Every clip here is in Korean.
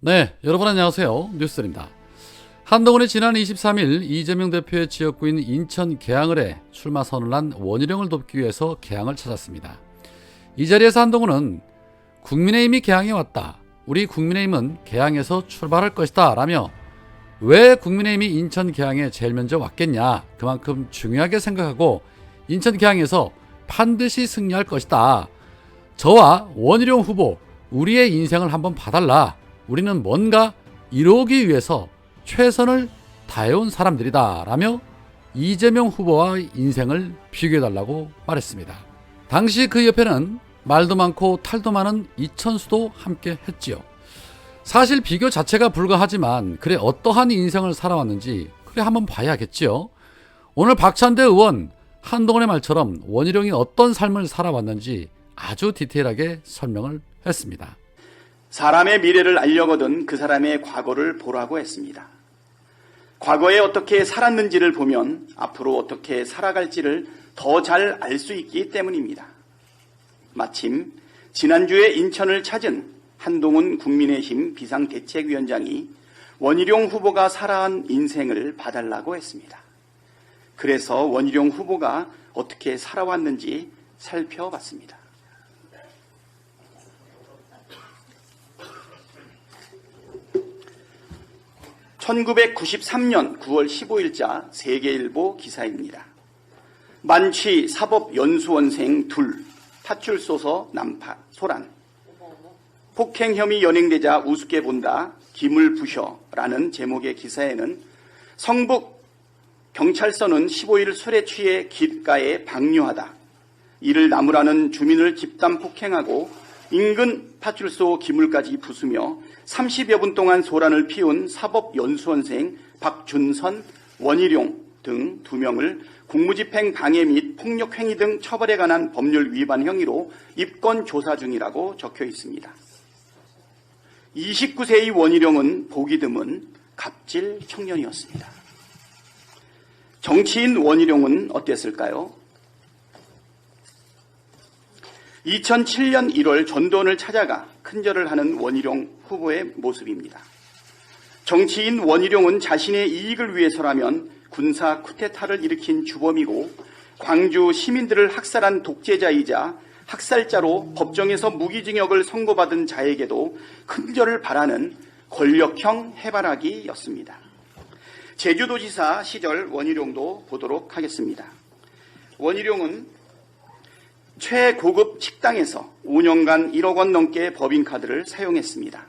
네, 여러분 안녕하세요. 뉴스입니다. 한동훈이 지난 23일 이재명 대표의 지역구인 인천 계양을에 출마 선언을 한 원희룡을 돕기 위해서 계양을 찾았습니다. 이 자리에서 한동훈은 국민의힘이 계양에 왔다. 우리 국민의힘은 계양에서 출발할 것이다. 라며 왜 국민의힘이 인천 계양에 제일 먼저 왔겠냐. 그만큼 중요하게 생각하고 인천 계양에서 반드시 승리할 것이다. 저와 원희룡 후보, 우리의 인생을 한번 봐달라. 우리는 뭔가 이루기 위해서 최선을 다해온 사람들이다. 라며 이재명 후보와 인생을 비교해달라고 말했습니다. 당시 그 옆에는 말도 많고 탈도 많은 이천수도 함께 했지요. 사실 비교 자체가 불가하지만 그래 어떠한 인생을 살아왔는지 그래 한번 봐야겠지요. 오늘 박찬대 의원 한동훈의 말처럼 원희룡이 어떤 삶을 살아왔는지 아주 디테일하게 설명을 했습니다. 사람의 미래를 알려거든 그 사람의 과거를 보라고 했습니다. 과거에 어떻게 살았는지를 보면 앞으로 어떻게 살아갈지를 더 잘 알 수 있기 때문입니다. 마침 지난주에 인천을 찾은 한동훈 국민의힘 비상대책위원장이 원희룡 후보가 살아온 인생을 봐달라고 했습니다. 그래서 원희룡 후보가 어떻게 살아왔는지 살펴봤습니다. 1993년 9월 15일자 세계일보 기사입니다. 만취 사법연수원생 둘, 파출소서 난파, 소란. 폭행 혐의 연행되자 우습게 본다, 김을 부셔라는 제목의 기사에는 성북 경찰서는 15일 술에 취해 길가에 방류하다. 이를 나무라는 주민을 집단 폭행하고 인근 파출소 기물까지 부수며 30여 분 동안 소란을 피운 사법연수원생 박준선, 원희룡 등두 명을 공무집행 방해 및 폭력행위 등 처벌에 관한 법률 위반 행위로 입건 조사 중이라고 적혀 있습니다. 29세의 원희룡은 보기 드문 갑질 청년이었습니다. 정치인 원희룡은 어땠을까요? 2007년 1월 전돈을 찾아가 큰절을 하는 원희룡 후보의 모습입니다. 정치인 원희룡은 자신의 이익을 위해서라면 군사 쿠데타를 일으킨 주범이고 광주 시민들을 학살한 독재자이자 학살자로 법정에서 무기징역을 선고받은 자에게도 큰절을 바라는 권력형 해바라기였습니다. 제주도지사 시절 원희룡도 보도록 하겠습니다. 원희룡은 최고급 식당에서 5년간 1억 원 넘게 법인카드를 사용했습니다.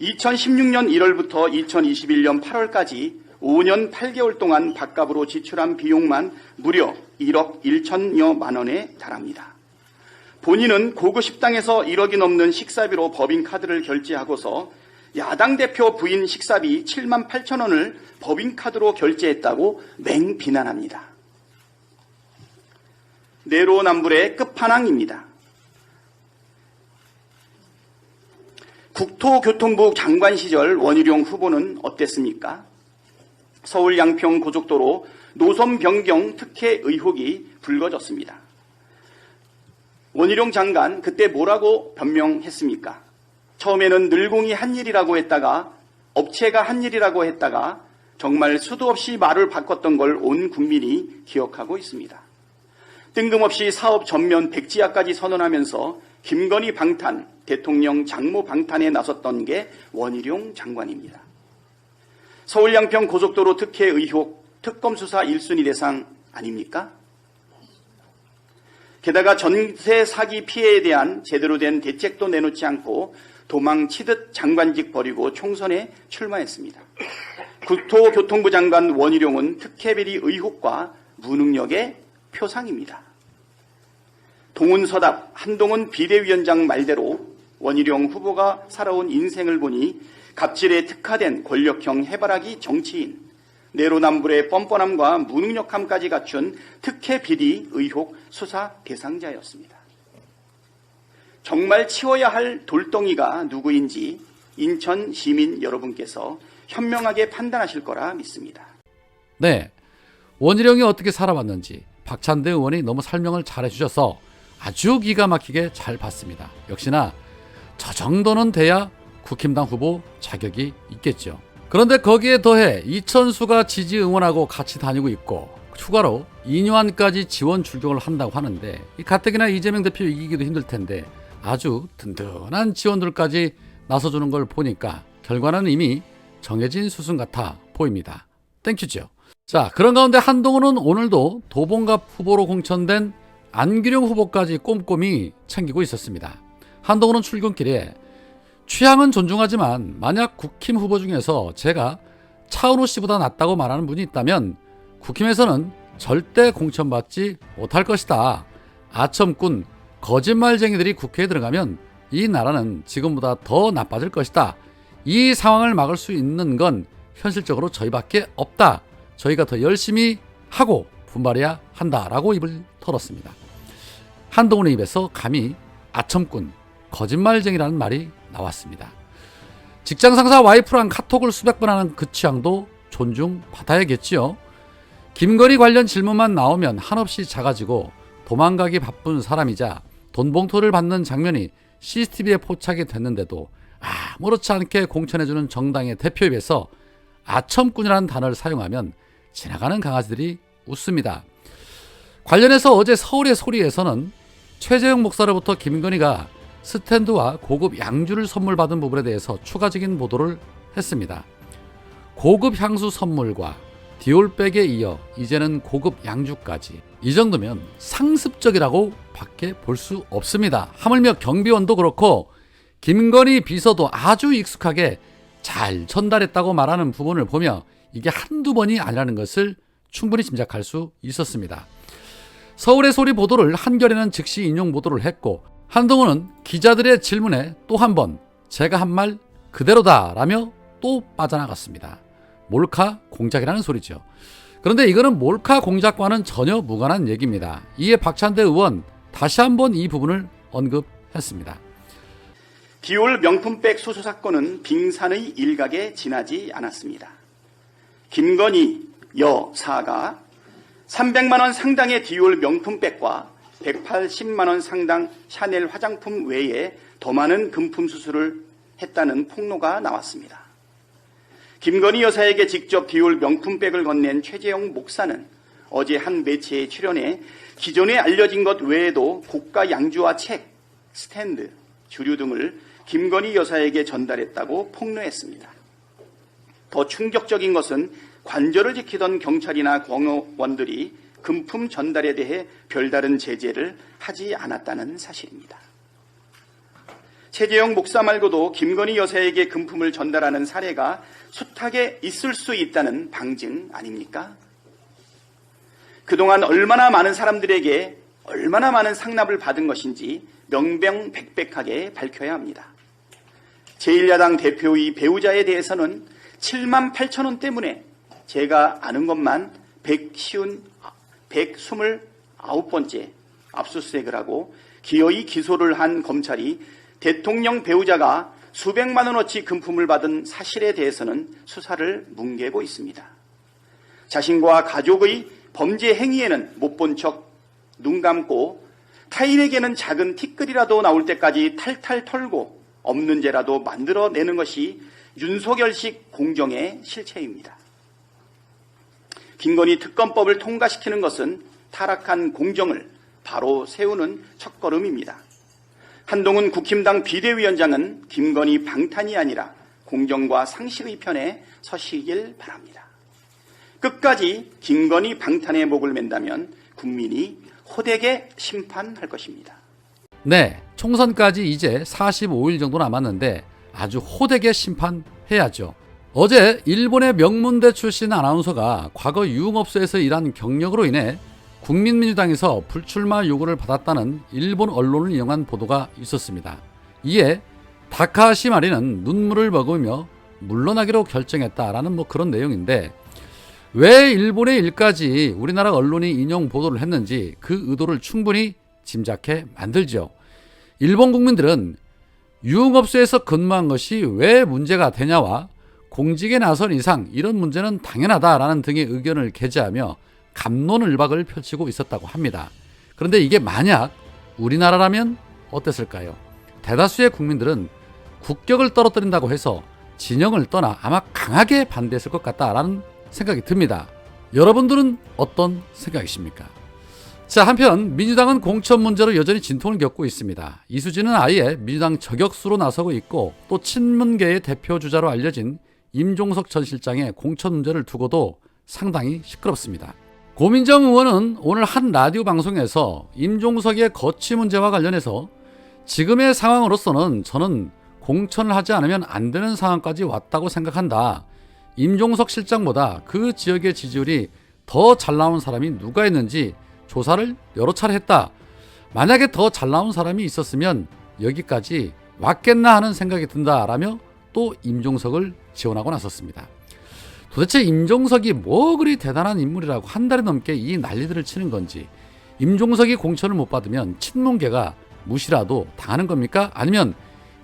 2016년 1월부터 2021년 8월까지 5년 8개월 동안 밥값으로 지출한 비용만 무려 1억 1천여만 원에 달합니다. 본인은 고급 식당에서 1억이 넘는 식사비로 법인카드를 결제하고서 야당 대표 부인 식사비 7만 8천 원을 법인카드로 결제했다고 맹비난합니다. 내로남불의 끝판왕입니다. 국토교통부 장관 시절 원희룡 후보는 어땠습니까? 서울 양평 고속도로 노선 변경 특혜 의혹이 불거졌습니다. 원희룡 장관 그때 뭐라고 변명했습니까? 처음에는 늘공이 한 일이라고 했다가 업체가 한 일이라고 했다가 정말 수도 없이 말을 바꿨던 걸 온 국민이 기억하고 있습니다. 뜬금없이 사업 전면 백지화까지 선언하면서 김건희 방탄, 대통령 장모 방탄에 나섰던 게 원희룡 장관입니다. 서울 양평 고속도로 특혜 의혹 특검 수사 1순위 대상 아닙니까? 게다가 전세 사기 피해에 대한 제대로 된 대책도 내놓지 않고 도망치듯 장관직 버리고 총선에 출마했습니다. 국토교통부 장관 원희룡은 특혜비리 의혹과 무능력의 표상입니다. 동훈서답 한동훈 비대위원장 말대로 원희룡 후보가 살아온 인생을 보니 갑질에 특화된 권력형 해바라기 정치인, 내로남불의 뻔뻔함과 무능력함까지 갖춘 특혜 비리 의혹 수사 대상자였습니다. 정말 치워야 할 돌덩이가 누구인지 인천 시민 여러분께서 현명하게 판단하실 거라 믿습니다. 네. 원희룡이 어떻게 살아왔는지 박찬대 의원이 너무 설명을 잘 해 주셔서 아주 기가 막히게 잘 봤습니다. 역시나 저 정도는 돼야 국힘당 후보 자격이 있겠죠. 그런데 거기에 더해 이천수가 지지 응원하고 같이 다니고 있고 추가로 이뇨한까지 지원 출격을 한다고 하는데 이 가뜩이나 이재명 대표 이기기도 힘들 텐데 아주 든든한 지원들까지 나서주는 걸 보니까 결과는 이미 정해진 수순 같아 보입니다. 땡큐죠. 자, 그런 가운데 한동훈은 오늘도 도봉갑 후보로 공천된 안규령 후보까지 꼼꼼히 챙기고 있었습니다. 한동훈은 출근길에 취향은 존중하지만 만약 국힘 후보 중에서 제가 차은우 씨보다 낫다고 말하는 분이 있다면 국힘에서는 절대 공천받지 못할 것이다. 아첨꾼 거짓말쟁이들이 국회에 들어가면 이 나라는 지금보다 더 나빠질 것이다. 이 상황을 막을 수 있는 건 현실적으로 저희밖에 없다. 저희가 더 열심히 하고 분발해야 한다라고 입을 털었습니다. 한동훈의 입에서 감히 아첨꾼, 거짓말쟁이라는 말이 나왔습니다. 직장 상사 와이프랑 카톡을 수백 번 하는 그 취향도 존중받아야겠지요. 김건희 관련 질문만 나오면 한없이 작아지고 도망가기 바쁜 사람이자 돈 봉투를 받는 장면이 CCTV에 포착이 됐는데도 아무렇지 않게 공천해주는 정당의 대표 입에서 아첨꾼이라는 단어를 사용하면 지나가는 강아지들이 웃습니다. 관련해서 어제 서울의 소리에서는 최재형 목사로부터 김건희가 스탠드와 고급 양주를 선물 받은 부분에 대해서 추가적인 보도를 했습니다. 고급 향수 선물과 디올백에 이어 이제는 고급 양주까지 이 정도면 상습적이라고 밖에 볼 수 없습니다. 하물며 경비원도 그렇고 김건희 비서도 아주 익숙하게 잘 전달했다고 말하는 부분을 보며 이게 한두 번이 아니라는 것을 충분히 짐작할 수 있었습니다. 서울의 소리 보도를 한겨레는 즉시 인용 보도를 했고 한동훈은 기자들의 질문에 또 한 번 제가 한 말 그대로다라며 또 빠져나갔습니다. 몰카 공작이라는 소리죠. 그런데 이거는 몰카 공작과는 전혀 무관한 얘기입니다. 이에 박찬대 의원 다시 한번 이 부분을 언급했습니다. 디올 명품백 수수 사건은 빙산의 일각에 지나지 않았습니다. 김건희 여사가 300만 원 상당의 디올 명품백과 180만 원 상당 샤넬 화장품 외에 더 많은 금품 수수를 했다는 폭로가 나왔습니다. 김건희 여사에게 직접 디올 명품백을 건넨 최재형 목사는 어제 한 매체에 출연해 기존에 알려진 것 외에도 고가 양주와 책, 스탠드, 주류 등을 김건희 여사에게 전달했다고 폭로했습니다. 더 충격적인 것은 관절을 지키던 경찰이나 공무원들이 금품 전달에 대해 별다른 제재를 하지 않았다는 사실입니다. 최재형 목사 말고도 김건희 여사에게 금품을 전달하는 사례가 숱하게 있을 수 있다는 방증 아닙니까? 그동안 얼마나 많은 사람들에게 얼마나 많은 상납을 받은 것인지 명명백백하게 밝혀야 합니다. 제1야당 대표의 배우자에 대해서는 7만 8천 원 때문에 제가 아는 것만 110, 129번째 압수수색을 하고 기어이 기소를 한 검찰이 대통령 배우자가 수백만 원어치 금품을 받은 사실에 대해서는 수사를 뭉개고 있습니다. 자신과 가족의 범죄 행위에는 못 본 척 눈 감고 타인에게는 작은 티끌이라도 나올 때까지 탈탈 털고 없는 죄라도 만들어내는 것이 윤석열식 공정의 실체입니다. 김건희 특검법을 통과시키는 것은 타락한 공정을 바로 세우는 첫걸음입니다. 한동훈 국힘당 비대위원장은 김건희 방탄이 아니라 공정과 상식의 편에 서시길 바랍니다. 끝까지 김건희 방탄의 목을 맨다면 국민이 호되게 심판할 것입니다. 네, 총선까지 이제 45일 정도 남았는데 아주 호되게 심판해야죠. 어제 일본의 명문대 출신 아나운서가 과거 유흥업소에서 일한 경력으로 인해 국민민주당에서 불출마 요구를 받았다는 일본 언론을 이용한 보도가 있었습니다. 이에 다카시 마리는 눈물을 머금으며 물러나기로 결정했다라는 뭐 그런 내용인데 왜 일본의 일까지 우리나라 언론이 인용 보도를 했는지 그 의도를 충분히 짐작해 만들죠. 일본 국민들은 유흥업소에서 근무한 것이 왜 문제가 되냐와 공직에 나선 이상 이런 문제는 당연하다라는 등의 의견을 게재하며 감론을박을 펼치고 있었다고 합니다. 그런데 이게 만약 우리나라라면 어땠을까요? 대다수의 국민들은 국격을 떨어뜨린다고 해서 진영을 떠나 아마 강하게 반대했을 것 같다라는 생각이 듭니다. 여러분들은 어떤 생각이십니까? 자, 한편 민주당은 공천 문제로 여전히 진통을 겪고 있습니다. 이수진은 아예 민주당 저격수로 나서고 있고 또 친문계의 대표 주자로 알려진 임종석 전 실장의 공천 문제를 두고도 상당히 시끄럽습니다. 고민정 의원은 오늘 한 라디오 방송에서 임종석의 거취 문제와 관련해서 지금의 상황으로서는 저는 공천을 하지 않으면 안 되는 상황까지 왔다고 생각한다. 임종석 실장보다 그 지역의 지지율이 더 잘 나온 사람이 누가 있는지 조사를 여러 차례 했다. 만약에 더 잘 나온 사람이 있었으면 여기까지 왔겠나 하는 생각이 든다라며 또 임종석을 지원하고 나섰습니다. 도대체 임종석이 뭐 그리 대단한 인물이라고 한 달이 넘게 이 난리들을 치는 건지 임종석이 공천을 못 받으면 친문계가 무시라도 당하는 겁니까? 아니면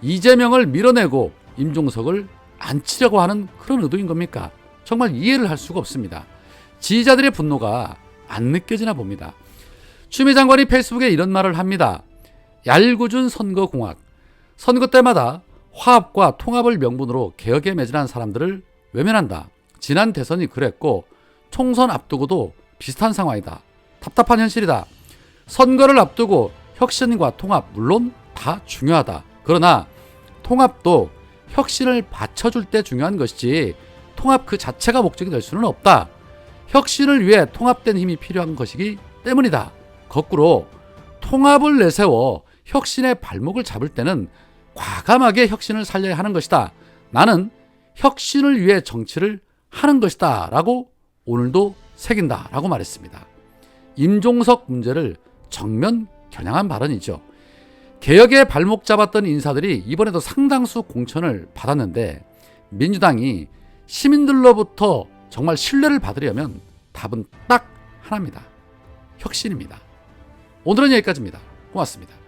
이재명을 밀어내고 임종석을 안 치려고 하는 그런 의도인 겁니까? 정말 이해를 할 수가 없습니다. 지지자들의 분노가 안 느껴지나 봅니다. 추미애 장관이 페이스북에 이런 말을 합니다. 얄궂은 선거공학. 선거 때마다 화합과 통합을 명분으로 개혁에 매진한 사람들을 외면한다. 지난 대선이 그랬고 총선 앞두고도 비슷한 상황이다. 답답한 현실이다. 선거를 앞두고 혁신과 통합 물론 다 중요하다. 그러나 통합도 혁신을 받쳐줄 때 중요한 것이지 통합 그 자체가 목적이 될 수는 없다. 혁신을 위해 통합된 힘이 필요한 것이기 때문이다. 거꾸로 통합을 내세워 혁신의 발목을 잡을 때는 과감하게 혁신을 살려야 하는 것이다. 나는 혁신을 위해 정치를 하는 것이다. 라고 오늘도 새긴다. 라고 말했습니다. 임종석 문제를 정면 겨냥한 발언이죠. 개혁의 발목 잡았던 인사들이 이번에도 상당수 공천을 받았는데 민주당이 시민들로부터 정말 신뢰를 받으려면 답은 딱 하나입니다. 혁신입니다. 오늘은 여기까지입니다. 고맙습니다.